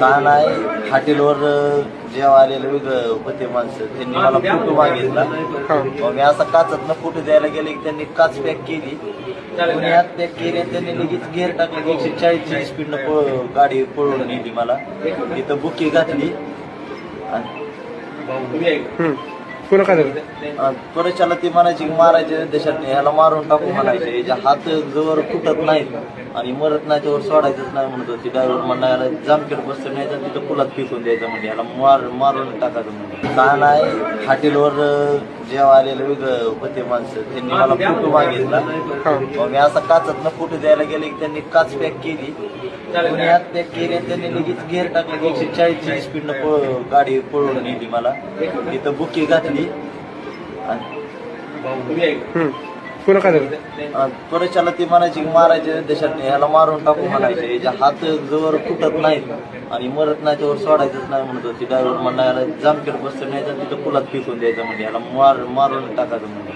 का नाही? हॉटेलवर जेव्हा आलेलं वेगळं होते माणसं त्यांनी मला फोटो मागितला. मग मी असा काचत फोटो द्यायला गेले की त्यांनी काच पॅक केली. कोणी हात पॅक केली आणि त्यांनी लगेच गेअर टाकले एकशे चाळीसची स्पीडनं पळ गाडी पळवून नेली मला. तिथं बुकी घातली. आणि पुन्हा काय झालं त्वरेच्याला ती म्हणायची की मारायचे देशात ह्याला मारून टाकू म्हणायचे. याच्या हात जवळ फुटत नाहीत आणि मरत नाही त्यावर सोडायचंच नाही म्हणत होती. ड्रायव्हर म्हणला याला जामखेड बसतं न्यायचं आणि तिथं पुलात फेकून द्यायचं म्हणजे याला मार मारून टाकायचं म्हणजे. का नाही हॉटेलवर जेव्हा आलेलं वेगळं होते माणसं त्यांनी मला फोटो मागितला. मग मी असा काचत फोटो द्यायला गेले की त्यांनी काच पॅक केली. कोणी हात पॅक केली त्यांनी लगेच गेअर टाकले एकशे चाळीसची स्पीडनं पळ गाडी पळवून नेली मला. तिथं बुकी घातली. पुन्हा काय झालं? त्वरेच्याला ती म्हणायची की मारायचे देशात ह्याला मारून टाकू म्हणायचे. याच्या हात जवळ फुटत नाहीत आणि मरत नाही त्यावर सोडायचंच नाही म्हणत होती. ड्रायव्हर म्हणला याला जामखेड बसतं न्यायचं आणि तिथं पुलात फेकून द्यायचं म्हणजे याला मार मारून टाकायचं म्हणजे